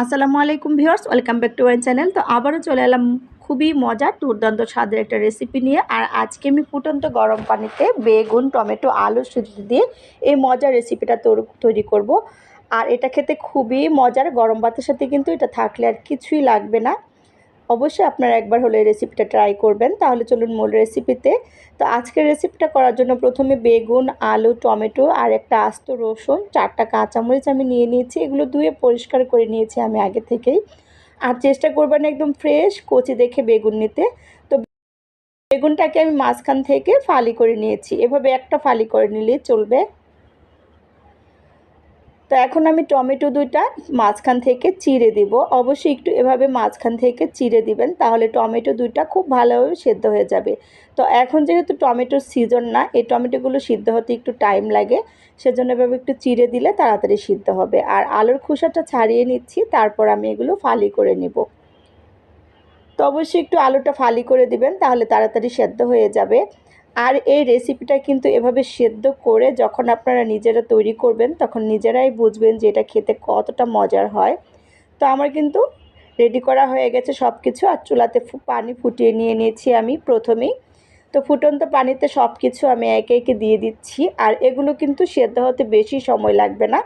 আসসালামু আলাইকুম viewers, welcome back to my channel. তো আবারও চলে এলাম খুবই মজার, দুর্দান্ত স্বাদের একটা রেসিপি নিয়ে। আর আজকে আমি ফুটন্ত গরম পানিতে বেগুন, টমেটো, আলু সুজি দিয়ে এই মজার রেসিপিটা তৈরি করব। আর এটা খেতে খুবই মজার, গরম ভাতের সাথে কিন্তু এটা থাকলে আর কিছুই লাগবে না। অবশ্যই আপনারা একবার হলে রেসিপিটা ট্রাই করবেন। তাহলে চলুন মূল রেসিপিতে তো আজকের রেসিপিটা করার জন্য প্রথমে বেগুন, আলু, টমেটো আর একটা আস্ত রসুন, চারটা কাঁচামরিচ আমি নিয়ে নিয়েছি। এগুলো ধুয়ে পরিষ্কার করে নিয়েছি আমি আগে থেকেই। আর চেষ্টা করবেন একদম ফ্রেশ কচি দেখে বেগুন নিতে। তো বেগুনটাকে আমি মাঝখান থেকে ফালি করে নিয়েছি। এভাবে একটা ফালি করে নিলে চলবে। তো এখন আমি টমেটো দুইটা মাঝখান থেকে চিড়ে দিব। অবশ্যই একটু এভাবে মাঝখান থেকে চিড়ে দিবেন, তাহলে টমেটো দুইটা খুব ভালোভাবে সেদ্ধ হয়ে যাবে। তো এখন যেহেতু টমেটোর সিজন না, এই টমেটোগুলো সিদ্ধ হতে একটু টাইম লাগে, সেজন্য এভাবে একটু চিড়ে দিলে তাড়াতাড়ি সিদ্ধ হবে। আর আলুর খোসাটা ছাড়িয়ে নিচ্ছি, তারপর আমি এগুলো ফালি করে নিব। তো অবশ্যই একটু আলুটা ফালি করে দিবেন, তাহলে তাড়াতাড়ি সেদ্ধ হয়ে যাবে। আর এই রেসিপিটা কিন্তু এভাবে সেদ্ধ করে যখন আপনারা নিজেরা তৈরি করবেন, তখন নিজেরাই বুঝবেন যে এটা খেতে কতটা মজার হয়। তো আমার কিন্তু রেডি করা হয়ে গেছে সব কিছু আর চুলাতে পানি ফুটিয়ে নিয়ে নিয়েছি আমি প্রথমেই। তো ফুটন্ত পানিতে সব কিছু আমি একে একে দিয়ে দিচ্ছি আর এগুলো কিন্তু সেদ্ধ হতে বেশি সময় লাগবে না।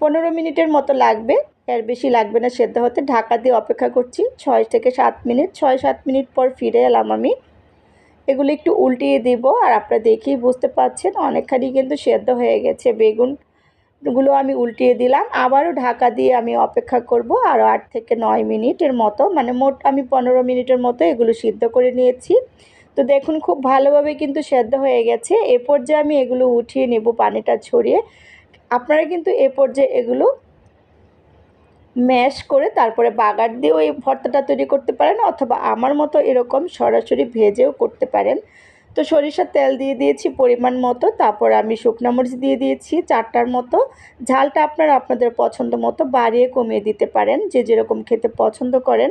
পনেরো মিনিটের মতো লাগবে। এর বেশি লাগবে না সেদ্ধ হতে। ঢাকা দিয়ে অপেক্ষা করছি। ছয় থেকে সাত মিনিট, ছয় সাত মিনিট পর ফিরে এলাম আমি। এগুলো একটু উল্টিয়ে দেব আর আপনারা দেখেই বুঝতে পারছেন, অনেকখানি কিন্তু সেদ্ধ হয়ে গেছে বেগুনগুলো আমি উল্টিয়ে দিলাম। আবারও ঢাকা দিয়ে আমি অপেক্ষা করব আরও আট থেকে নয় মিনিটের মতো। মানে মোট আমি পনেরো মিনিটের মতো এগুলো সিদ্ধ করে নিয়েছি। তো দেখুন খুব ভালোভাবে কিন্তু সেদ্ধ হয়ে গেছে। এ পর্যায়ে আমি এগুলো উঠিয়ে নেব পানিটা ছড়িয়ে। আপনারা কিন্তু এ পর্যায়ে এগুলো ম্যাশ করে তারপরে বাগার দিয়েও এই ভর্তাটা তৈরি করতে পারেন অথবা আমার মতো এরকম সরাসরি ভেজেও করতে পারেন। তো সরিষার তেল দিয়ে দিয়েছি পরিমাণ মতো, তারপর আমি শুকনো মরিচ দিয়ে দিয়েছি চারটার মতো। ঝালটা আপনারা আপনাদের পছন্দ মতো বাড়িয়ে কমিয়ে দিতে পারেন, যে যেরকম খেতে পছন্দ করেন।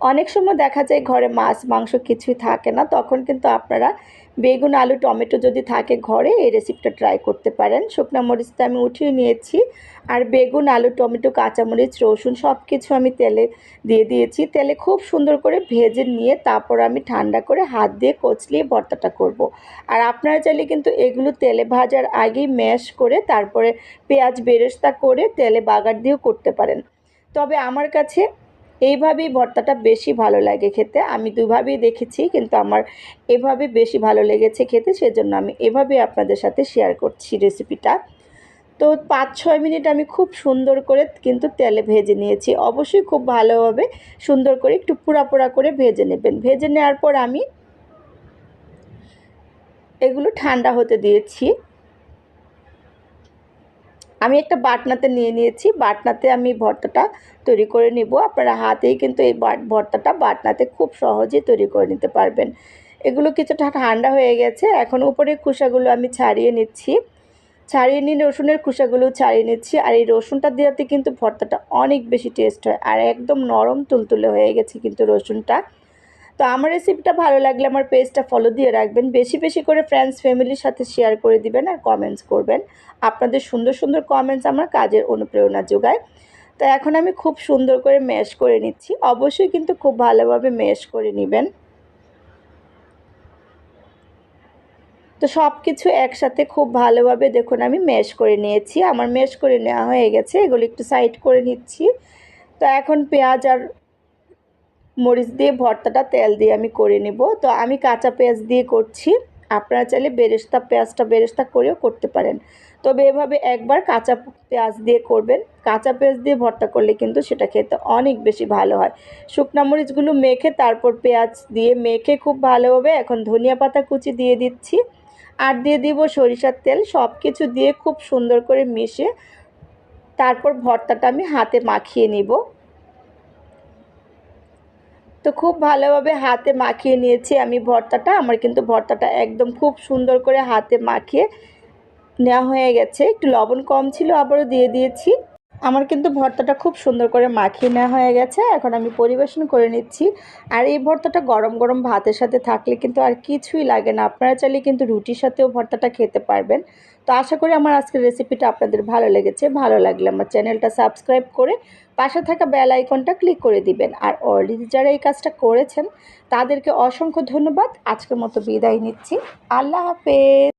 অনেক সময় দেখা যায় ঘরে মাছ, মাংস কিছুই থাকে না, তখন কিন্তু আপনারা বেগুন, আলু, টমেটো যদি থাকে ঘরে, এই রেসিপিটা ট্রাই করতে পারেন। শুকনো মরিচটা আমি উঠিয়ে নিয়েছি। আর বেগুন, আলু, টমেটো, কাঁচামরিচ, রসুন সব কিছু আমি তেলে দিয়ে দিয়েছি। তেলে খুব সুন্দর করে ভেজে নিয়ে তারপর আমি ঠান্ডা করে হাত দিয়ে কচলিয়ে ভর্তাটা করব। আর আপনারা চাইলে কিন্তু এগুলো তেলে ভাজার আগেই ম্যাশ করে তারপরে পেঁয়াজ বেরেস্তা করে তেলে বাগার দিয়েও করতে পারেন। তবে আমার কাছে এইভাবেই ভর্তাটা বেশি ভালো লাগে খেতে। আমি দুভাবেই দেখেছি, কিন্তু আমার এভাবে বেশি ভালো লেগেছে খেতে, সেজন্য আমি এভাবে আপনাদের সাথে শেয়ার করছি রেসিপিটা তো পাঁচ ছয় মিনিট আমি খুব সুন্দর করে কিন্তু তেলে ভেজে নিয়েছি। অবশ্যই খুব ভালোভাবে সুন্দর করে একটু পোড়া পোড়া করে ভেজে নেবেন। ভেজে নেওয়ার পর আমি এগুলো ঠান্ডা হতে দিয়েছি। আমি একটা বাটনাতে নিয়ে নিয়েছি। বাটনাতে আমি ভর্তাটা তৈরি করে নিব। আপনারা হাতেই কিন্তু এই ভর্তাটা বাটনাতে খুব সহজেই তৈরি করে নিতে পারবেন। এগুলো কিছুটা ঠান্ডা হয়ে গেছে। এখন উপরে খোসাগুলো আমি ছাড়িয়ে নিচ্ছি। ছাড়িয়ে নিয়ে রসুনের খোসাগুলো ছাড়িয়ে নিচ্ছি। আর এই রসুনটা দেওয়াতে কিন্তু ভর্তাটা অনেক বেশি টেস্ট হয়। আর একদম নরম তুলতুলে হয়ে গেছে কিন্তু রসুনটা। তো আমার রেসিপিটা ভালো লাগলে আমার পেজটা ফলো দিয়ে রাখবেন। বেশি বেশি করে ফ্রেন্ডস ফ্যামিলির সাথে শেয়ার করে দিবেন আর কমেন্টস করবেন। আপনাদের সুন্দর সুন্দর কমেন্টস আমার কাজের অনুপ্রেরণা যোগায়। তো এখন আমি খুব সুন্দর করে ম্যাশ করে নিচ্ছি। অবশ্যই কিন্তু খুব ভালোভাবে ম্যাশ করে নেবেন। তো সব কিছু একসাথে খুব ভালোভাবে দেখুন, আমি ম্যাশ করে নিয়েছি। আমার ম্যাশ করে নেওয়া হয়ে গেছে। এগুলো একটু সাইড করে নিচ্ছি। তো এখন পেঁয়াজ আর মরিচ দিয়ে ভর্তাটা তেল দিয়ে আমি করে নেব। তো আমি কাঁচা পেঁয়াজ দিয়ে করছি। আপনারা চাইলে বেরেস্তা পেঁয়াজটা বেরেস্তা করেও করতে পারেন। তবে এভাবে একবার কাঁচা পেঁয়াজ দিয়ে করবেন। কাঁচা পেঁয়াজ দিয়ে ভর্তা করলে কিন্তু সেটা খেতে অনেক বেশি ভালো হয়। শুকনা মরিচগুলো মেখে তারপর পেঁয়াজ দিয়ে মেখে খুব ভালোভাবে এখন ধনিয়া পাতা কুচি দিয়ে দিচ্ছি। আর দিয়ে দিব সরিষার তেল। সব কিছু দিয়ে খুব সুন্দর করে মিশে তারপর ভর্তাটা আমি হাতে মাখিয়ে নিব। তো খুব ভালোভাবে হাতে মাখিয়ে নিয়েছি আমি ভর্তাটা। আমার কিন্তু ভর্তাটা একদম খুব সুন্দর করে হাতে মাখিয়ে নেওয়া হয়ে গেছে। একটু লবণ কম ছিল, আবারও দিয়ে দিয়েছি। আমার কিন্তু ভর্তাটা খুব সুন্দর করে মাখিয়ে নেওয়া হয়ে গেছে। এখন আমি পরিবেশন করে নিচ্ছি। আর এই ভর্তাটা গরম গরম ভাতের সাথে থাকলে কিন্তু আর কিছুই লাগে না। আপনারা চাইলে কিন্তু রুটির সাথেও ভর্তাটা খেতে পারবেন। তো আশা করি আমার আজকের রেসিপিটা আপনাদের ভালো লেগেছে। ভালো লাগলে আমার চ্যানেলটা সাবস্ক্রাইব করে পাশে থাকা বেল আইকনটা ক্লিক করে দিবেন। আর অলরেডি যারা এই কাজটা করেছেন, তাদেরকে অসংখ্য ধন্যবাদ। আজকের মতো বিদায় নিচ্ছি। আল্লাহ হাফেজ।